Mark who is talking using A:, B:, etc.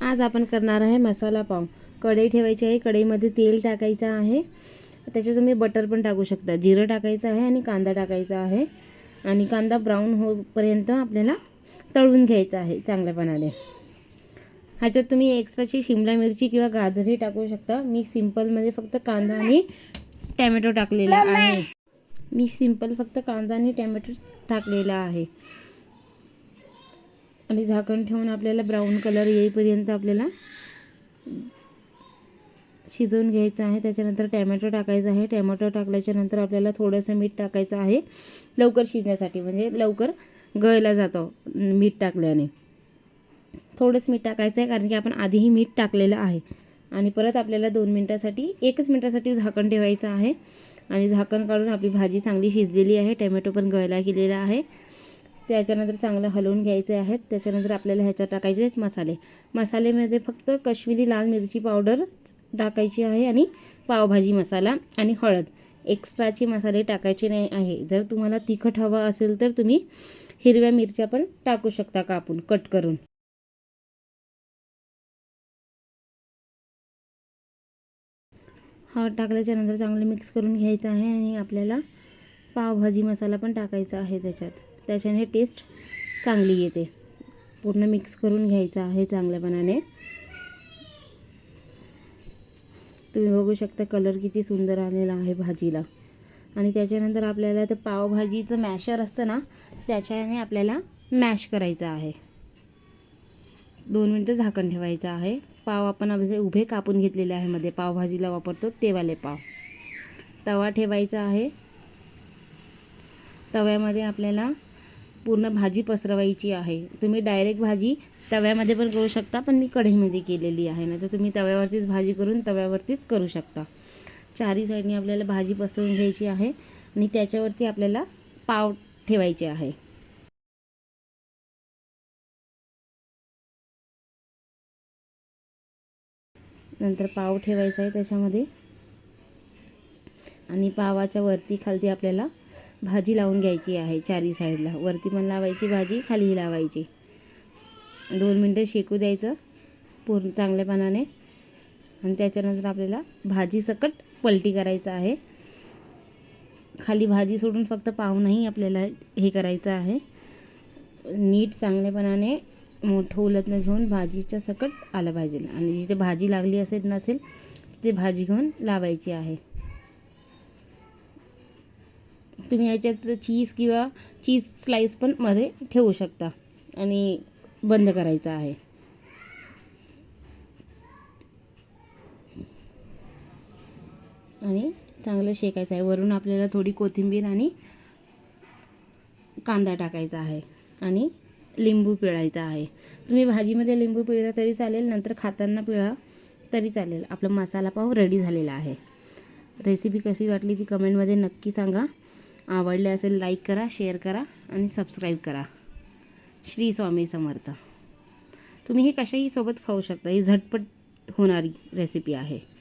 A: आज आपण करणार आहे मसाला पाव. कढई ठेवायची आहे. कढईमध्ये तेल टाकायचं आहे. त्याच्यात तुम्ही बटर पण टाकू शकता. जिरं टाकायचं आहे आणि कांदा टाकायचा आहे. आणि कांदा ब्राऊन होपर्यंत आपल्याला तळून घ्यायचा आहे चांगल्यापणाने. ह्याच्यात तुम्ही एक्स्ट्राची शिमला मिरची किंवा गाजरही टाकू शकता. मी सिम्पलमध्ये फक्त कांदा आणि टॅमॅटो टाकलेला आहे. मी सिंपल फक्त कांदा आणि टॅमॅटो टाकलेला आहे. आणि झाकण ठेवून आपल्याला ब्राऊन कलर येईपर्यंत आपल्याला शिजवून घ्यायचं आहे. त्याच्यानंतर टॅमॅटो टाकायचं आहे. टॅमॅटो टाकल्याच्या नंतर आपल्याला थोडंसं मीठ टाकायचं आहे. लवकर शिजण्यासाठी म्हणजे लवकर गळला जातो मीठ टाकल्याने. थोडंच मीठ टाकायचं आहे कारण की आपण आधीही मीठ टाकलेलं आहे. आणि परत आपल्याला दोन मिनटासाठी एकच मिनटासाठी झाकण ठेवायचं आहे. आणि झाकण काढून आपली भाजी चांगली शिजलेली आहे. टॅमॅटो पण गळला गेलेला आहे. त्याच्यानंतर चांगलं हलवून घ्यायचे आहेत. त्याच्यानंतर आपल्याला ह्याच्यात टाकायचे आहेत मसाले. मसालेमध्ये फक्त कश्मीरी लाल मिरची पावडर टाकायची आहे आणि पावभाजी मसाला आणि हळद. एक्स्ट्राचे मसाले टाकायचे नाही आहे. जर तुम्हाला तिखट हवं असेल तर तुम्ही हिरव्या मिरच्या पण टाकू शकता कापून कट करून. हळद टाकल्याच्यानंतर चांगलं मिक्स करून घ्यायचं आहे आणि आपल्याला पावभाजी मसाला पण टाकायचा आहे त्याच्यात. त्याच्याने टेस्ट चांगली येते. पूर्ण मिक्स करून घ्यायचं आहे चांगल्यापणाने. तुम्ही बघू शकता कलर किती सुंदर आलेला आहे भाजीला. आणि त्याच्यानंतर आपल्याला ते पावभाजीचं मॅशर असतं ना त्याच्याने आपल्याला मॅश करायचं आहे. दोन मिनटं झाकण ठेवायचं आहे. पाव आपण असे उभे कापून घेतलेले आहे मध्ये पावभाजीला वापरतो तेवाले पाव. तवा ठेवायचा आहे. तव्यामध्ये आपल्याला पूर्ण भाजी पसरवायची आहे. तुम्ही डायरेक्ट भाजी तव्यामध्ये पण करू शकता पण मी कढईमध्ये केलेली आहे. ना तर तुम्ही तव्यावरतीच भाजी करून तव्यावरतीच करू शकता. चारी साईडने आपल्याला भाजी पसरवून घ्यायची आहे आणि त्याच्यावरती आपल्याला पाव ठेवायचे आहे. नंतर पाव ठेवायचा आहे त्याच्यामध्ये. आणि पावाच्या वरती खालती आपल्याला भाजी लावून घ्यायची आहे चारी साईडला. वरती पण लावायची भाजी खालीही लावायची. दोन मिनटं शेकू द्यायचं पूर्ण चांगल्यापणाने. आणि त्याच्यानंतर आपल्याला भाजी सकट पलटी करायचं आहे. खाली भाजी सोडून फक्त पाहूनही आपल्याला हे करायचं आहे. नीट चांगल्यापणाने मोठं उलटणं घेऊन भाजीच्या सकट आलं पाहिजे. आणि जिथे भाजी लागली असेल नसेल ते भाजी घेऊन लावायची आहे. तुम्ही याच्यात चीज किंवा चीज स्लाईस पण मध्ये ठेवू शकता. आणि बंद करायचं आहे. आणि चांगलं शेकायचं आहे. वरून आपल्याला थोडी कोथिंबीर आणि कांदा टाकायचा आहे. आणि लिंबू पिळायचा आहे. तुम्ही भाजीमध्ये लिंबू पिळला तरी चालेल नंतर खाताना पिळा तरी चालेल. आपला मसाला पाव रेडी झालेला आहे. रेसिपी कशी वाटली ती कमेंटमध्ये नक्की सांगा. आवडले असेल लाईक करा शेअर करा आणि सबस्क्राईब करा. श्री स्वामी समर्थ. तुम्ही हे कशाही सोबत खाऊ शकता ही झटपट होणारी रेसिपी आहे.